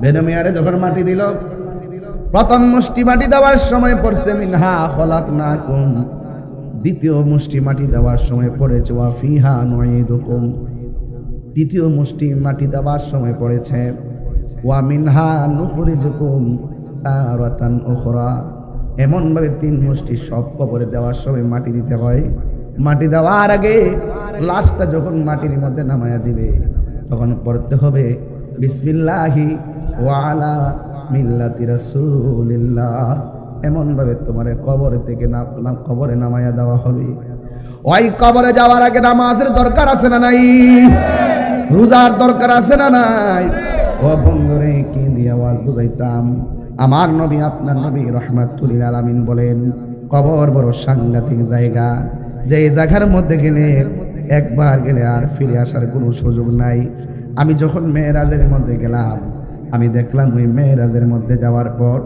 বেনমিয়ারে যখন মাটি দিল, প্রথম মুষ্টি মাটি দেওয়ার সময় পড়ছে, মিনহা খলাক না কুম দ্বিতীয় মুষ্টি মাটি দেওয়ার সময় পড়েছে, ওয়া ফিহা নুঈদুকুম। তৃতীয় মুষ্টি মাটি দেওয়ার সময় পড়েছে, ওয়া মিনহা নুখরিজুকুম তারাতান উখরা। এমন ভাবে তিন মুষ্টি সব কবরে দেওয়ার সময় মাটি দিতে হয়। মাটি দেওয়ার আগে লাশটা যখন মাটির মধ্যে নামায়া দিবে, তখন পড়তে হবে, বিসমিল্লাহি ওয়ালা মিল্লাতি রাসূলিল্লাহ। এমন ভাবে তোমার কবর থেকে না না- কবরে নামায়া দেওয়া হবে। ওই কবরে যাওয়ার আগে নামাজের দরকার আছে না নাই? রোজার দরকার আছে না নাই? ও বন্ধুরে, কি দিয়ে আওয়াজ বুঝাইতাম? আমার নবী, আপনার নবী রহমাতুল আলামিন বলেন, কবর বড় সাংঘাতিক জায়গা। যে জায়গার মধ্যে গেলে একবার গেলে আর ফিরে আসার কোনো সুযোগ নাই। আমি যখন মেয়েরাজের মধ্যে গেলাম আমি দেখলাম ওই মেয়েরাজের মধ্যে যাওয়ার পর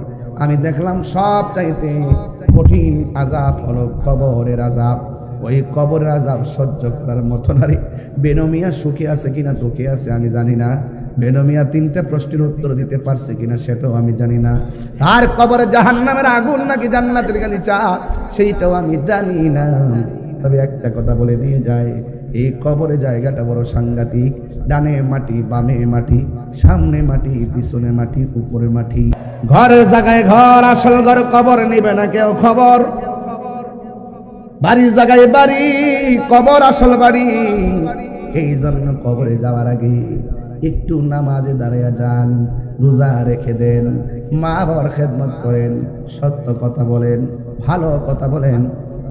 আমি দেখলাম সব চাইতে কঠিন আজাব হলো কবরের আজাব ওই কবর আজাব সহ্য করার মতো নারী বেনমিয়া সুখে আছে কিনা, দুঃখে আছে আমি জানি না। বেনমিয়া তিনটা প্রশ্নের উত্তর দিতে পারছে কিনা সেটাও আমি জানি না। তার কবরে জাহান্নামের আগুন নাকি জান্নাতের গালি চা সেইটাও আমি জানি না। তবে একটা কথা বলে দিয়ে যায় এই কবরে জায়গাটা বড় সাংঘাতিক। ডানে মাটি, বামে মাটি, সামনে মাটি, পিছনে মাটি, উপরে মাটি। ঘরের জায়গায় ঘর, আসল ঘর, কবর নিবে না কেউ খবর। বাড়ির জায়গায় বাড়ি, কবর আসল বাড়ি। এই জন্য কবরে যাওয়ার আগে একটু নামাজে দাঁড়িয়ে যান, রোজা রেখে দেন মা বাবার খেদমত করেন, সত্য কথা বলেন, ভালো কথা বলেন।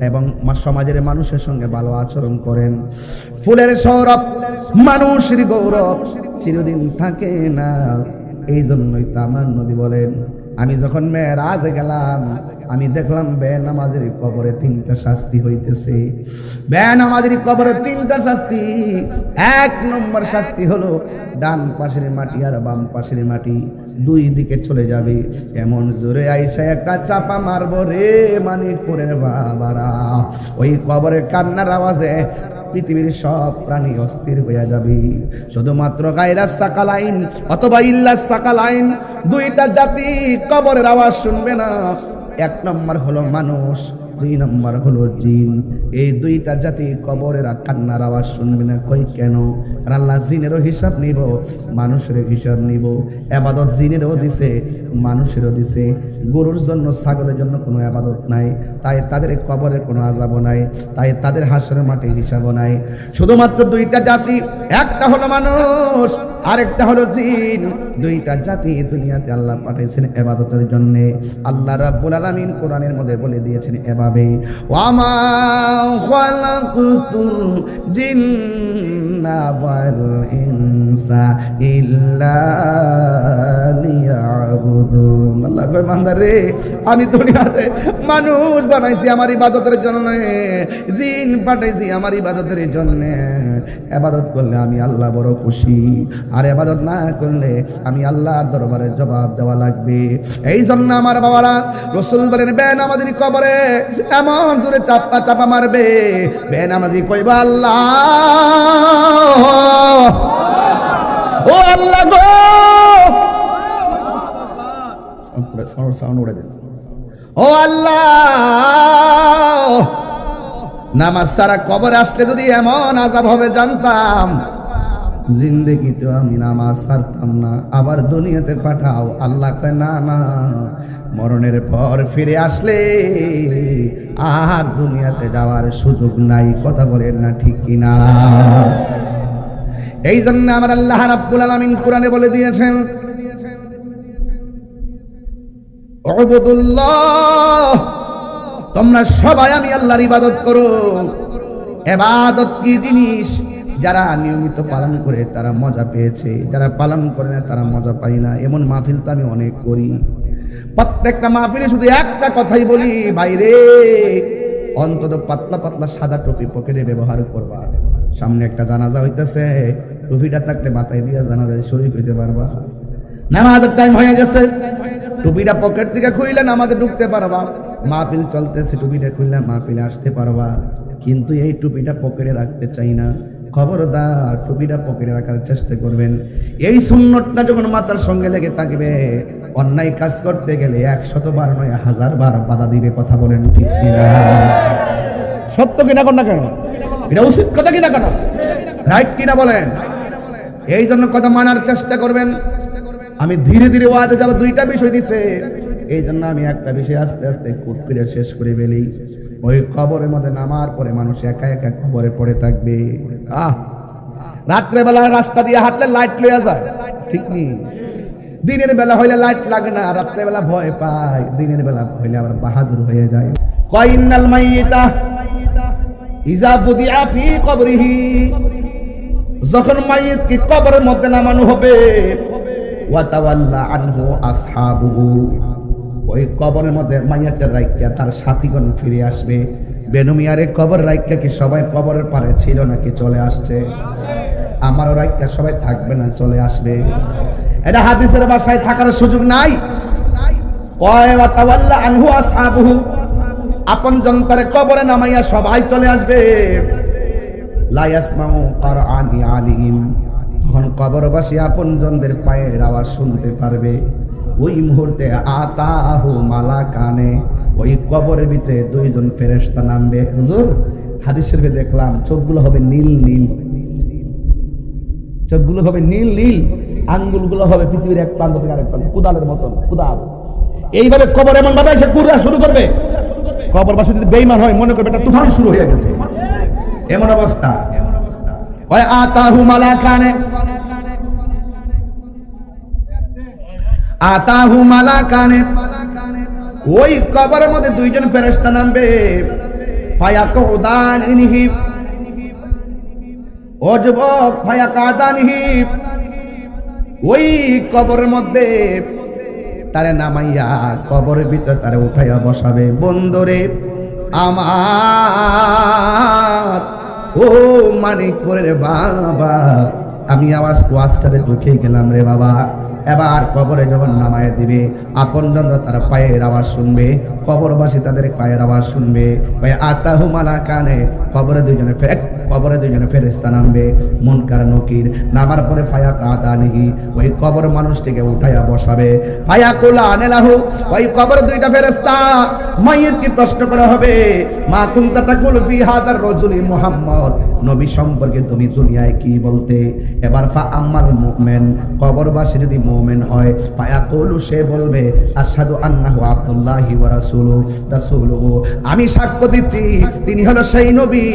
এবং সমাজের মানুষের সঙ্গে ভালো আচরণ করেন। ফুলের সৌরভ, মানুষের গৌরব চিরদিন থাকে না। এই জন্যই তো আমার নবী বলেন, আমি যখন মেয়েরাজে গেলাম আমি দেখলাম বে নামাজের কবরে তিনটা শাস্তি হইতেছে। বে নামাজের কবরে তিনটা শাস্তি। এক নম্বর শাস্তি হলো ডান পাশের মাটি আর বাম পাশের মাটি দুই দিকে চলে যাবে। এমন জোরে আইসা একটা চাপা মারবো রে মানিকপুরের বাবারা। ওই কবরে কান্নার আওয়াজে পৃথিবীর সব প্রাণী অস্থির হয়ে যাবে। শুধুমাত্র গায়রা সাকালাইন অথবা ইল্লা সাকালাইন, দুইটা জাতি কবরের আওয়াজ শুনবে না। এক নম্বর হলো মানুষ, দুই নম্বর হলো জিন। এই দুইটা জাতি কবরের কান্নার আওয়াজ শুনবে না, কই কেন? আল্লাহ জিনেরও হিসাব নিব মানুষের হিসাব নিব। আবাদত জিনেরও দিছে, মানুষেরও দিছে। গরুর জন্য, ছাগলের জন্য কোনো আবাদত নাই। তাই তাদের কবরের কোনো আজাবও নাই। তাই তাদের হাসরের মাঠে হিসাবও নাই। শুধুমাত্র দুইটা জাতি, একটা হলো মানুষ আরেকটা হলো জিন। দুইটা জাতি দুনিয়াতে আল্লাহ পাঠাইছেন এবাদতের জন্য। আল্লাহ রাব্বুল আলামিন কোরআনের মধ্যে বলে দিয়েছেন এভাবে ওয়ামা জিন্না ওয়াল ইনসা ইল্লা লিয়াবুদুন। আল্লাহ কয় বান্দা রে আমি দুনিয়াতে মানুষ বানাইছি আমার ইবাদতের জন্য, জিন পাঠাইছি আমার ইবাদতের জন্য। এবাদত করলে আমি আল্লাহ বড় খুশি। আর এবাদত না করলে আমি আল্লাহর দরবারে জবাব দেওয়া লাগবে। এই জন্য আমার বাবারা, রসুল বলেন বেন আমাদের কবরে এমন জোরে চাপা চাপা মারবে। বেন আমাজি কইবা, আল্লাহ! ও আল্লাহ গো! ও আল্লাহ! নামাজ সারা কবর আসলে যদি এমন আজাব হবে, জানতাম জিন্দগিতে আমি নামাজ ছাড়তাম না। আবার দুনিয়াতে পাঠাও, আল্লাহ কয়, না না, মরণের পর ফিরে আসলে আর দুনিয়াতে যাওয়ার সুযোগ নাই। কথা বলেন না ঠিক কিনা? এই জন্য আমার আল্লাহ রাব্বুল আলামিন কোরআনে বলে দিয়েছেন তোমরা সবাই আমি আল্লাহর ইবাদত করো। এবাদত কি জিনিস? যারা নিয়মিত পালন করে তারা মজা পেয়েছে, যারা পালন করে না তারা মজা পাই না। এমন মাহফিল তো আমি অনেক করি। প্রত্যেকটা মাহফিলে শুধু একটা কথাই বলি, বাইরে অন্তত পাতলা পাতলা সাদা টুপি পকেটে ব্যবহার করবা। সামনে একটা জানাজা হইতেছে, টুপিটা থাকলে মাথায় দিয়া জানাজায় শরীর হইতে পারবা। নামাজের টাইম হয়ে গেছে, টুপিটা পকেট থেকে খুইলে নামাজে ঢুকতে পারবা। মাহফিল চলতেছে, টুপিটা খুললে মাহফিলে আসতে পারবা। কিন্তু এই টুপিটা পকেটে রাখতে চাই না। খবরদার টুপিটা পকেটে রাখার চেষ্টা করবেন। এই সুন্নতটা যখন মাথার সঙ্গে লেগে থাকবে অন্যায় কাজ করতে গেলে একশত বার নয় হাজার বার বাধা দিবে কথা বলেন ঠিক কিনা? সত্য কিনা কর না কেন? এটা উচিত কথা কিনা কেন রাইট কিনা বলেন? এই জন্য কথা মানার চেষ্টা করবেন। আমি ধীরে ধীরে ওয়াজে যাব দুইটা বিষয় দিছে। এই জন্য আমি একটা বিষয় আস্তে আস্তে কুট করে শেষ করে ফেলি। ওই কবরের মধ্যে নামার পরে মানুষ একা একা কবরে পড়ে থাকবে। আহ! রাত্রে বেলা রাস্তা দিয়ে হাঁটলে লাইট লইয়া যায়। ঠিক নেই দিনের বেলা হইলে লাইট লাগে না রাত্রে বেলা ভয় পায়। দিনের বেলা হইলে আবার বাহাদুর হয়ে যায়। কইন্নাল মাইয়িতা ইজা বুদিআ ফি কবরিহি। যখন মাইয়িত কি কবরের মধ্যে নামানো হবে, ওয়া তাওয়াল্লা আনহু আসহাবুহু। ওই কবরের মধ্যে মাইয়াটের রাইকা তার সাথীগণ ফিরে আসবে। বেনুমিয়ারে কবর রাইকা কি সবাই কবরের পারে ছিল নাকি চলে আসছে? আমারও রাইকা সবাই থাকবে না, চলে আসবে। এটা হাদিসের বাসায় থাকার সুযোগ নাই। আনহু আসহাবুহু। আপন জনতারে কবরে নামাইয়া সবাই চলে আসবে। লায়াসমাউ আলিহিম। তখন কবরবাসী আপন জনদের পায়ের আওয়াজ শুনতে পারবে। ওই মুহূর্তে আতাহু মালা কানে ওই কবরের ভিতরে দুইজন ফেরেশতা নামবে। হুজুর, হাদিস শরীফে দেখলাম চোখগুলো হবে নীল নীল। চোখগুলো হবে নীল নীল, আঙ্গুলগুলো হবে পৃথিবীর এক প্রান্ত থেকে আরেক প্রান্ত, কুদালের মতন, কুদাল। এইভাবে কবর এমন ভাবে সে কুড়া শুরু করবে। কবর বাসী যদি বেইমান হয়, মনে করবে এটা তুফান শুরু হয়ে গেছে। এমন অবস্থা। ওই আতাহু মালাকানে আতাহু মালাকানে। ওই কবরের মধ্যে দুইজন ফেরেশতা নামবে। ফায়াকুদানিহি। ও যুবক, ফায়াকাদানিহি। ওই কবরের মধ্যে তারে নামাইয়া কবরের ভিতরে তারে উঠাইয়া বসাবে। বন্দরে আমার, ও মানিকপুরের বাবা, আমি আবার ওয়াজটাতে ঢুকে গেলাম রে বাবা। এবার কবরে যখন নামায় দিবে, আপন তারা পায়ের আওয়াজ শুনবে, কবরবাসী তাদের পায়ের আওয়াজ শুনবে। ভাই আতাহু মালা কানে কবরে দুইজনে ফে কবরে দুইজনে ফেরেস্তা নামবে। মুনকার নকির, নামার পরে ফায়া কাদা নিহি। ওই কবর মানুষটিকে উঠাইয়া বসাবে। ফায়া কোলা আনেলাহু, ওই কবর দুইটা ফেরেস্তা মাইয়িতকে প্রশ্ন করা হবে? মা কুনতা তাকুল ফি হাদার রাজুলি মুহাম্মদ। নবী সম্পর্কে তুমি দুনিয়ায় কি বলতে? এবার ফা আম্মাল মুমিন, কবরবাসী যদি মুমিন হয়। ফায়া কলু সে বলবে, আশহাদু আন্নাহু আব্দুল্লাহি ওয়া রাসূলু আমি সাক্ষ্য দিচ্ছি, তিনি হলো সেই নবী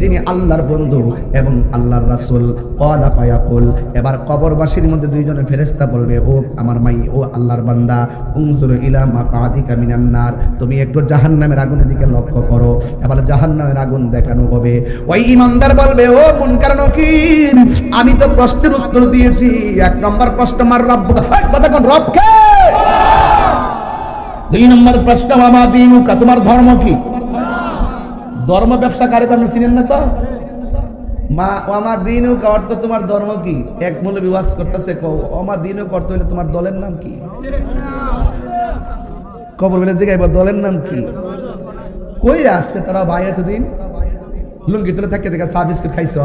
যিনি আল্লাহর বন্ধু এবং আল্লাহর রাসূল। ক্বালা ফায়াকুল, এবার কবরবাসীর মধ্যে দুইজনে ফেরেশতা বলবে, ও আমার মাই, ও আল্লাহর বান্দা, উনজুর ইলা মাকাদিকা মিনান নার, তুমি একটু জাহান্নামের আগুনের দিকে লক্ষ্য করো। এবার জাহান্নামের আগুন দেখানো হবে। ওই ইমানদার বলবে, ও মুনকার নকির আমি তো প্রশ্নের উত্তর দিয়েছি। এক নম্বর প্রশ্ন আমার রব কথা কোন রব দুই নম্বর প্রশ্ন মামা দিনুকা তোমার ধর্ম কি? ধর্ম ব্যবসা কারে আপনি চিনেন না তো? মা দিনু অর্থ তোমার ধর্ম কি? এক মূল্য বিবাস করতেছে ওমা দিনু অর্থ হইলে তোমার দলের নাম কি? কবর বলে জিগাইব দলের নাম কি? কই আসলে তারা ভাই এতদিন? লুঙ্গি থাকে চা বিস্কুট খাইছ।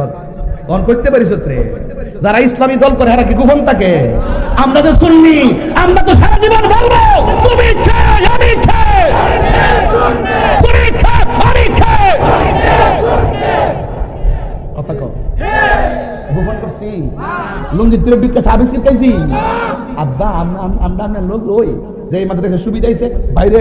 অন করতে পারিস রে যারা ইসলামী দল করে হারা কি গোপন থাকে? আমরা যে শুননি আমরা তো সারা জীবন বলব, তুমি কথা বিস্কুট খাইছি। আব্বা আম- আম- আমরা লোক ওই যে এই মাদ্রাসা সুবিধা হয়েছে বাইরে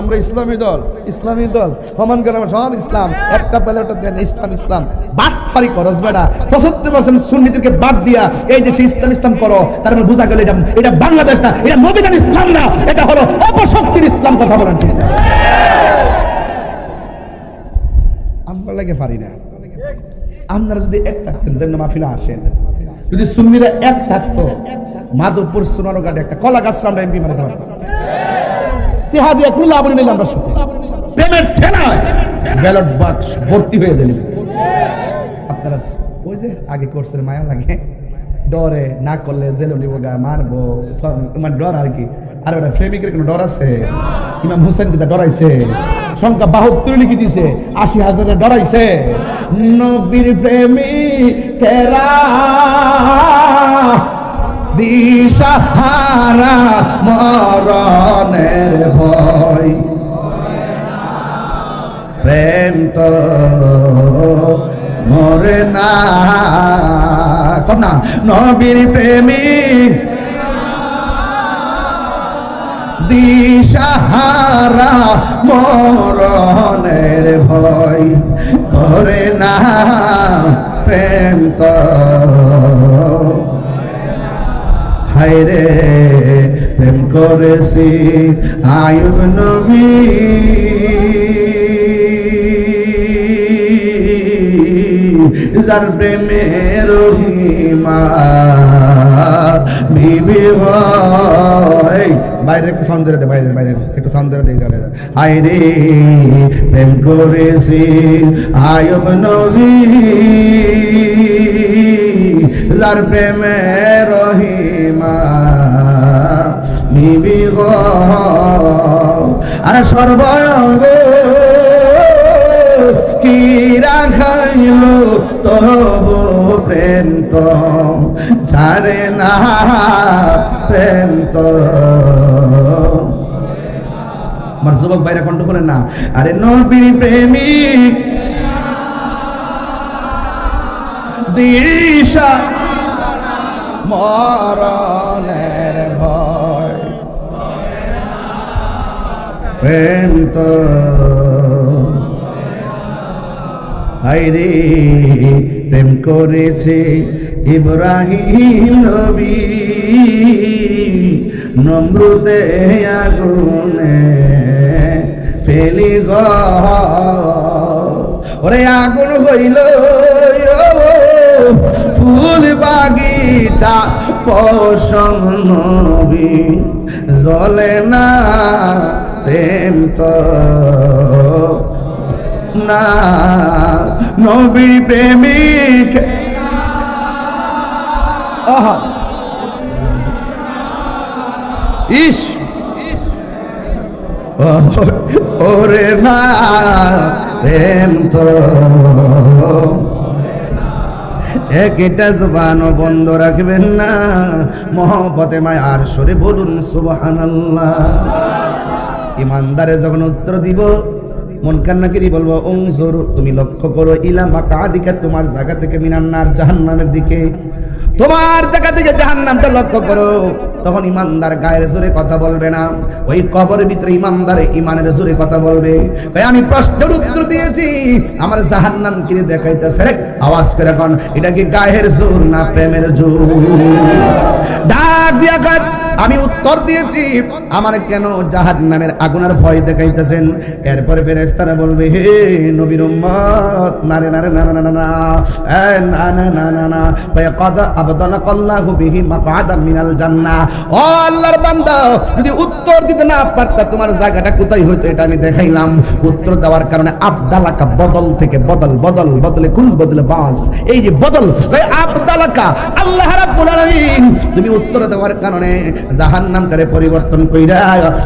আমরা ইসলামী দল ইসলামী দল, সমান গ্রামে সব ইসলাম, একটা পেলে ওটা দেন ইসলাম ইসলাম। বাদ ফারি করস বেটা, পঁচাত্তর পার্সেন্ট সুন্নিদেরকে বাদ দিয়া এই যে সে ইসলাম ইসলাম করো। তার মানে বোঝা গেল এটা এটা বাংলাদেশ না, এটা মদিনার ইসলাম না, এটা হলো অপশক্তির ইসলাম কথা বলেন ঠিক আমরা লাগে পারি না। আপনারা যদি এক থাকতেন, যেন মাহফিলে আসেন। যদি সুন্নিরা এক থাকতো, মাধবপুর সোনারঘাটে একটা কলা গাছ আমরা এমপি মারা ধরা তেহা দিয়ে কোনো লাভ নিলাম আমরা সাথে? পেমেন্ট ঠেলায় ব্যালট বাক্স ভর্তি হয়ে যাবে আপনারা ওই যে আগে করছেন মায়া লাগে। ডরে না করলে জেল নিব গা মারবো মানে ডর আর কি। আর ওটা প্রেমিকের কোনো ডর আছে? ইমাম হুসেন কিতা ডরাইছে? সংখ্যা বাহাত্তর লিখে দিছে, আশি হাজারে ডরাইছে। নবীর প্রেমিকেরা দিশাহারা মরণের ভয়। প্রেম তো মরে না। কন্যা নবীর প্রেমিক দিশাহারা মরণের ভয় করে না। প্রেম তো হায়রে প্রেম করেছি আয়ু নবী। যার প্রেমের রহিমা বিবি হয়। বাইরে একটু সাউন্ড দে, বাইরে বাইরে। একটু সাউন্ড ধরে দে হায় রে, প্রেম করেছি আয়ব নবী। যার প্রেমে রহিমা বিবি গো আরে সর্বঙ্গ রাখাইল তবু প্রেম তো। ছাড়ে না প্রেম তো। আমার যুবক বাইরে কণ্ঠ করেন না, আরে নবীর প্রেমিক দিশা মরণের ভয়। প্রেম তো। হাইরে প্রেম করেছে ইব্রাহিম নবী। নমরুদে আগুনে ফেলি গ। ওরে আগুন হইল, ফুল বাগিচা পশম নবী। জলে না প্রেম তো না। নবী প্রেমিক। ইস। ওরে না, প্রেম তো। একটা জবানও বন্ধ রাখবেন না। মহব্বতে মায় আর সরে বলুন, সুবহানাল্লাহ। ইমানদারে যখন উত্তর দিব মন কান্নাকিরি বলব অংসর তুমি লক্ষ্য করো ইলামা কাদিকা তোমার জায়গা থেকে মিনান্নার জাহান্নামের দিকে। তোমার জায়গা থেকে জাহান্নামটা লক্ষ্য করো। তখন ইমানদার গায়ের জোরে কথা বলবে না। ওই কবরের ভিতরে ইমানদার ইমানের জোরে কথা বলবে। আমি প্রশ্নের উত্তর দিয়েছি। আমার জাহান্নাম কিনে দেখাইতেছে আওয়াজ করে এখন এটা কি গায়ের জোর না প্রেমের জোর? ডাক দিয়া আমি উত্তর দিয়েছি। আমার কেন জাহাজ নামের আগুনের ভয় দেখাইতেছেন? এরপরে ফেরেস্তারা বলবে, হে নবীর উম্মত না রে না না না না না না না না না কাদা আবদালা কল্লাহু বিহি মাকাদা মিনাল জান্নাহ। ও আল্লাহর বান্দা, যদি উত্তর দিতে না পারতা তোমার জায়গাটা কোথায় হইতো, এটা আমি দেখাইলাম। উত্তর দেওয়ার কারণে আবদালাকা বদল থেকে বদল বদল, বদলে কোন বদলে বাস? এই যে বদল আবদালাকা, আল্লাহ রাব্বুল আলামিন। তুমি উত্তর দেওয়ার কারণে জাহান্নামটারে পরিবর্তন কইরা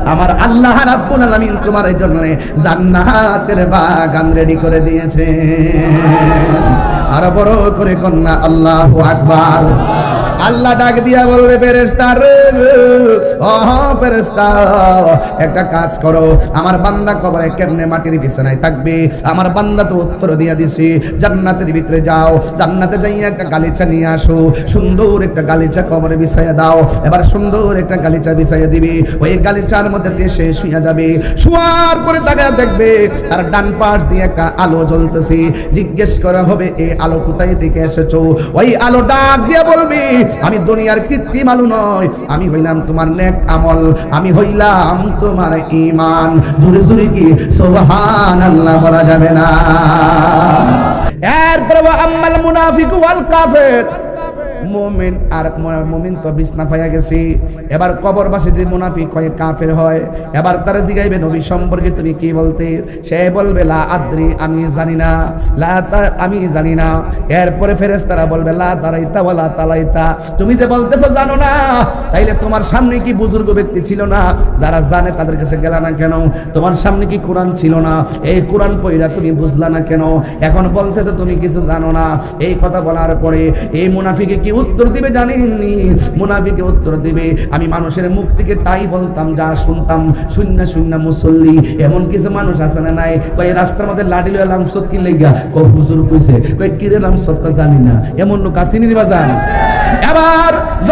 আমার আল্লাহ রাব্বুল আলামিন তোমার জন্য জান্নাতের বাগান রেডি করে দিয়েছে আর বড় করে কন্যা আল্লাহু আকবার। আল্লাহ ডাক দিয়া বলবে ফেরেস্তা ফেরেস্তা একটা কাজ করো। আমার বান্দা কবরে কেমনে মাটির বিছানায় থাকবে? আমার বান্দা তো উত্তর দিয়া দিছি, জান্নাতের ভিতরে যাও। জান্নাতে যাইয়া একটা গালিচা নিয়ে আসো। সুন্দর একটা গালিচা কবরে বিছাইয়া দাও। এবার সুন্দর একটা গালিচা বিছাইয়া দিবি। ওই গালিচার মধ্যে দিয়ে সে শুইয়া যাবে। শুয়ার পরে তাকে দেখবে, তার ডান পাশ দিয়ে একটা আলো জ্বলতেছে। জিজ্ঞেস করা হবে এই আলো কোথায় থেকে এসেছ? ওই আলো ডাক দিয়া বলবি আমি দুনিয়ার কৃত্রিম আলো নয় আমি হইলাম তোমার নেক আমল। আমি হইলাম তোমার ইমান জুড়ে জুড়ে কি? সোহান আল্লাহ বলা যাবে না। এরপরে আম্মাল মুনাফিক ওয়াল কাফের। মোমেন আর মোমিন তো বিছনা পাইয়া গেছে। এবার কবরবাসী যে মুনাফিক হয়, কাফের হয়, এবার তারা জিগাইবে, নবী সম্পর্কে তুমি কি বলতে? সে বলবে, লা আদ্রি, আমি জানি না। লা তা- আমি জানি না। এরপরে ফেরেশতারা বলবে, লা তারাইতা ওয়ালা তালাইতা। তুমি যে বলতেছো জানো না। তাইলে তোমার সামনে কি বুজুর্গ ব্যক্তি ছিল না? যারা জানে তাদের কাছে গেলা না কেন? তোমার সামনে কি কোরআন ছিল না? এই কোরআন পইরা তুমি বুঝলা না কেন? এখন বলতেছো তুমি কিছু জানো না। এই কথা বলার পরে এই মুনাফিকে কি উত্তর দিবে জানেননি? মুনাফিকে উত্তর দিবে। আমি মানুষের মুখ থেকে তাই বলতাম, যা শুনতাম শূন্য শূন্য মুসল্লি। এমন কিছু মানুষ আছে না নাই? কয়ে রাস্তার মধ্যে লাডিল এলাম সত কি লেগা? কো হুজুর কইছে, কয়ে, কিরে নাম সত জানি না। এমন লোক আসেনি বাজান? এবার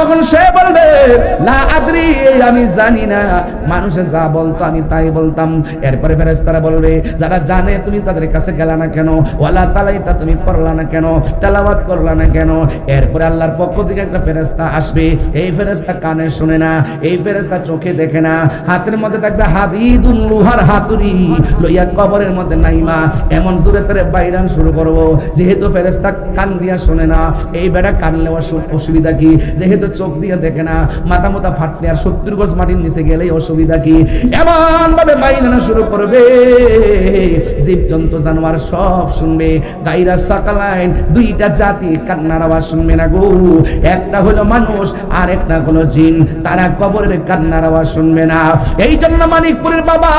যখন সে বলবে, লা আদ্রি, আমি জানি না। মানুষে যা বলতো আমি তাই বলতাম। এরপরে ফেরেশতারা বলবে, যারা জানে, তুমি তাদের কাছে গেলা না কেন? ওয়ালা তালাইতা, তুমি পড়লা না কেন? তেলাওয়াত করলা না কেন? এরপরে আল্লাহর পক্ষ থেকে একটা ফেরেশতা আসবে। এই ফেরেশতা কানে শুনে না, এই ফেরেশতা চোখে দেখে না। হাতের মধ্যে থাকবে হাদিদুল লোহার হাতুড়ি লইয়া কবরের মধ্যে নাইমা। এমন জোরে তারে বাইরান শুরু করব। যেহেতু ফেরেশতা কান দিয়া শুনে না, এই বেড়া কানলে অসু- অসুবিধা কি? যেহেতু চোখ দিয়ে দেখে না, মাথা মাথা ফাটলে আর সত্তর গজ মাটির নিচে গেলেই অসুবিধা কি? এমন ভাবে বাইরানো শুরু করবে। জীব জন্তু জানোয়ার সব শুনবে। গাইরা সাকালাইন, দুইটা জাতি কান্নার আওয়াজ শুনবে না গো। একটা হলো মানুষ আর একটা হলো জিন। তারা কবরের কান্নার আওয়াজ শুনবে না। এই জন্য মানিকপুরের বাবা,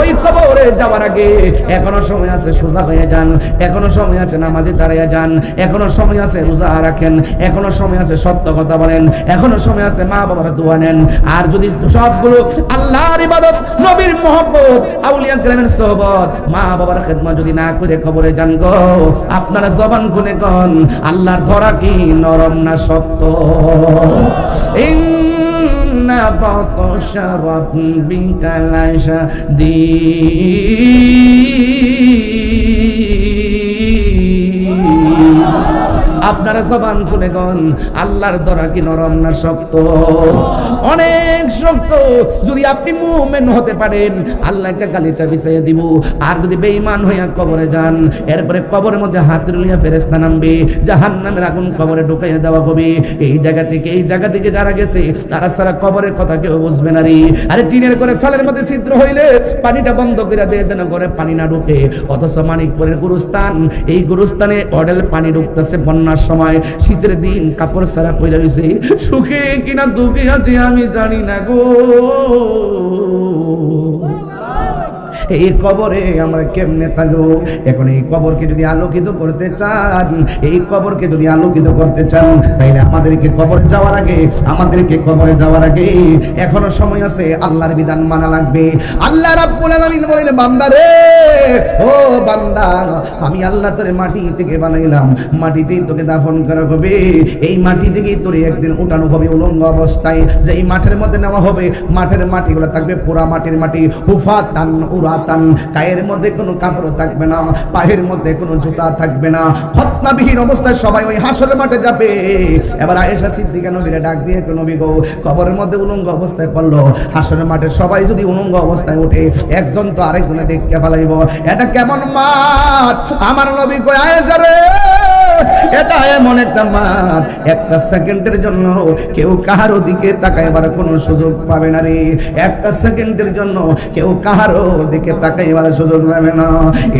ওই কবরে যাওয়ার আগে এখনও সময় আছে সোজা হয়ে যান। এখনও সময় আছে নামাজে দাঁড়িয়ে যান। এখনও সময় আছে রোজা রাখেন। এখনও সময় আছে সত্য কথা বলেন। এখনও সময় আছে, মা বাবার দোয়া নেন। আর যদি সবগুলো আল্লাহর ইবাদত, নবীর মোহব্বত, আউলিয়া গ্রামের সোহবত, মা বাবার খেদমত যদি না করে কবরে যান গো, আপনারা জবান খুলে কন, আল্লাহর ধরা কি নরম না শক্ত? বাতাশা রাব্বিকা আপনারা জবান খুলে গন আল্লাহর দরা কি নরম না শক্ত? অনেক শক্ত। যদি আপনি মুমেন হতে পারেন, আল্লাহ একটা গালিচা বিছাইয়া দিব। আর যদি বেঈমান হইয়া কবরে যান, এরপরে কবরের মধ্যে হাত লইয়া ফেরেস্তা নামবে, জাহান্নামের আগুন কবরে ঢুকাইয়া দেওয়া হবে। এই জায়গা থেকে, এই জায়গা থেকে যারা গেছে, তারা সারা কবরের কথা কেউ বুঝবে না রে। আরে টিনের করে সালের মধ্যে ছিদ্র হইলে পানিটা বন্ধ করে দিয়ে যেন ঘরে পানি না ঢুকে। অথচ মানিকপুরের গুরুস্থান, এই গুরুস্থানে অডেল পানি ঢুকতেছে বন্যার সময় শীতের দিন কাপড় ছাড়া কইলা রয়েছে। সুখে কিনা দুঃখে আছে আমি জানি না গো। এই কবরে আমরা কেমনে থাকব? এখন এই কবরকে যদি আলোকিত করতে চান, এই কবরকে যদি আলোকিত করতে চান, তাইলে আমাদেরকে কবর যাওয়ার আগে, আমাদেরকে কবরে যাওয়ার আগে এখনও সময় আছে, আল্লাহর বিধান মানা লাগবে। আল্লাহ রাব্বুল আলামিন বলেন, বান্দা রে, ও বান্দা, আমি আল্লাহ তোরে মাটি থেকে বানাইলাম। মাটিতেই তোকে দাফন করা হবে। এই মাটি থেকেই তোরে একদিন উঠানো হবে উলঙ্গ অবস্থায়। যে এই মাঠের মধ্যে নেওয়া হবে, মাঠের মাটিগুলো থাকবে পুরা মাটির মাটি। হুফা তান উড়াতান গায়ের মধ্যে কোনো কাপড় থাকবে না, পায়ের মধ্যে কোনো জুতা থাকবে না। খতনাবিহীন অবস্থায় সবাই ওই হাসরের মাঠে যাবে। এবার আয়েশা সিদ্দিকা নবীরে ডাক দিয়ে নবী গো, কবরের মধ্যে উলঙ্গ অবস্থায় পড়ল। হাসরের মাঠে সবাই যদি উলঙ্গ অবস্থায় ওঠে, একজন তো আরেকজনে দেখতে ফেলাইব এটা কেমন মাঠ? আমার নবী গো আয়েশা রে! এটা এমন একটা মাঠ একটা সেকেন্ডের জন্য কেউ কাহারও দিকে তাকাইবার কোনো সুযোগ পাবে না রে। একটা সেকেন্ডের জন্য কেউ কাহারও দিকে তাকাইবার সুযোগ পাবে না।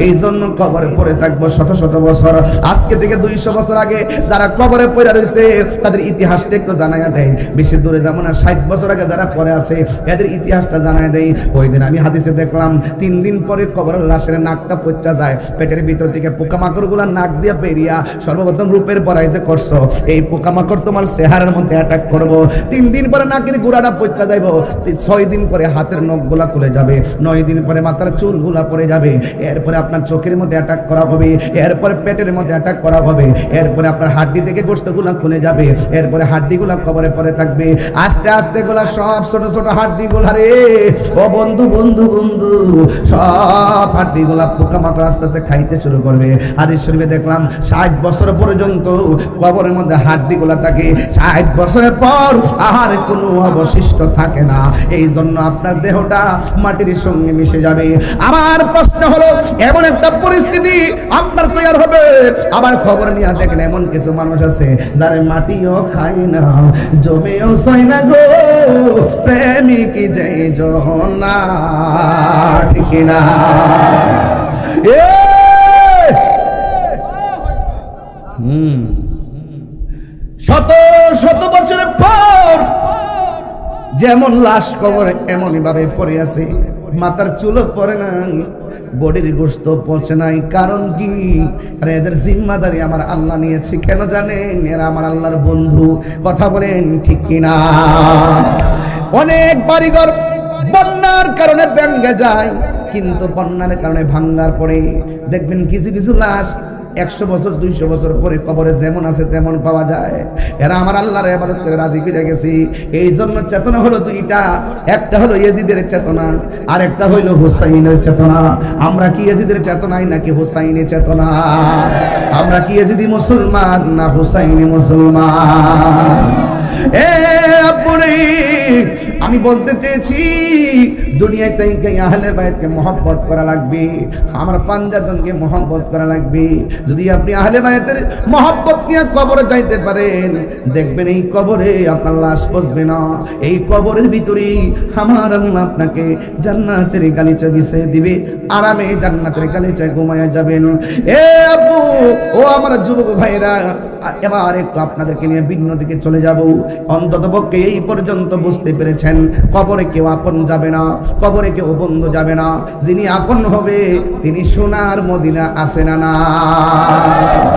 এই জন্য কবরে পড়ে থাকব শত শত বছর। আজকে থেকে দুইশো বছর আগে যারা কবরে পড়ে রয়েছে, তাদের ইতিহাসটা একটু জানাইয়া দেয় বেশি দূরে যেমন না, ষাট বছর আগে যারা পরে আছে, এদের ইতিহাসটা জানাই দেয় ওই দিন আমি হাদিসে দেখলাম, তিন দিন পরে কবরের লাশের নাকটা পচা যায়। পেটের ভিতর থেকে পোকামাকড়গুলা নাক দিয়ে বেরিয়া সর্বপ্রথম রূপের পরাই যে করছ, এই পোকামাকড় তোমার চেহারার মধ্যে অ্যাটাক করব। তিন দিন পরে নাকের গুড়াটা পচা যাইব। ছয় দিন পরে হাতের নখগুলা খুলে যাবে। নয় দিন পরে মাথার চুলগুলা পড়ে যাবে। এরপরে আপনার চোখের মধ্যে অ্যাটাক করা হবে। এরপরে পেটের মধ্যে অ্যাটাক করা হবে। এরপরে আপনার হাড্ডি থেকে গোস্তগুলা খুলে যাবে। এরপরে হাড্ডিগুলা কবরে পরে থাকবে। আস্তে আস্তে গুলা সব ছোট ছোট হাড্ডিগুলা রে। ও বন্ধু বন্ধু বন্ধু, সব হাড্ডিগুলা পোকামাকড় আস্তে আস্তে খাইতে শুরু করবে। হাদিস শরীফে দেখলাম, ষাট বছর বছর পর্যন্ত কবরের মধ্যে হাড্ডিগুলা থাকে, ষাট বছরের পর আর কোনো অবশিষ্ট থাকে না। এই জন্য আপনার দেহটা মাটির সঙ্গে মিশে যাবে। আমার প্রশ্ন হলো, এমন একটা পরিস্থিতি আপনার তৈরি হবে। আবার খবর নিয়ে দেখেন এমন কিছু মানুষ আছে যারা মাটিও খায় না, জমেও সয় না গো। প্রেমিক যে জনা ঠিক না এ শত শত বছরের পর যেমন লাশ কবরে এমনই ভাবে পড়ে আছে, মাথার চুলও পড়ে নাই, বডির গোস্ত পচে নাই। কারণ কি? আরে এদের জিম্মাদারি আমার আল্লাহ নিয়েছে, কেন জানেন? এরা আমার আল্লাহর বন্ধু। কথা বলেন ঠিক কিনা? অনেক বাড়িঘর বন্যার কারণে ভেঙে যায়, কিন্তু বন্যার কারণে ভাঙ্গার পরে দেখবেন কিছু কিছু লাশ একশো বছর, দুইশো বছর পরে কবরে যেমন আছে তেমন পাওয়া যায়। এরা আমার আল্লাহর এবাদত করে রাজি ফিরে গেছি। এই জন্য চেতনা হলো দুইটা। একটা হলো ইয়েজিদের চেতনা আর একটা হইল হুসাইনের চেতনা। আমরা কি ইয়েজিদের চেতনাই নাকি হুসাইনের চেতনা? আমরা কি ইয়েজিদি মুসলমান না হুসাইনি মুসলমান? এ আপনি আমি বলতে চেয়েছি, দুনিয়ায় তাইকে আহলে বাইতকে মহব্বত করা লাগবে, আমার পাঞ্জাতনকে মহব্বত করা লাগবে। যদি আপনি আহলে বাইতের মহব্বত নিয়ে কবরে যাইতে পারেন, দেখবেন এই কবরে আপনার লাশ বসবে না। এই কবরের ভিতরে আমার আল্লাহ আপনাকে জান্নাতের গালিচা বিছিয়ে দিবে, আরামে জান্নাতের গালিচায় ঘুমায়া যাবেন। এ আপু ও আমার যুবক ভাইরা, এবার একটু আপনাদেরকে নিয়ে ভিন্ন দিকে চলে যাব। অন্তত পক্ষে এই পর্যন্ত বুঝতে পেরেছেন কবরে কেউ আপন যাবে না, কবরে কেউ বন্ধু যাবে না, যিনি আপন হবে তিনি সোনার মদিনা আসে না না?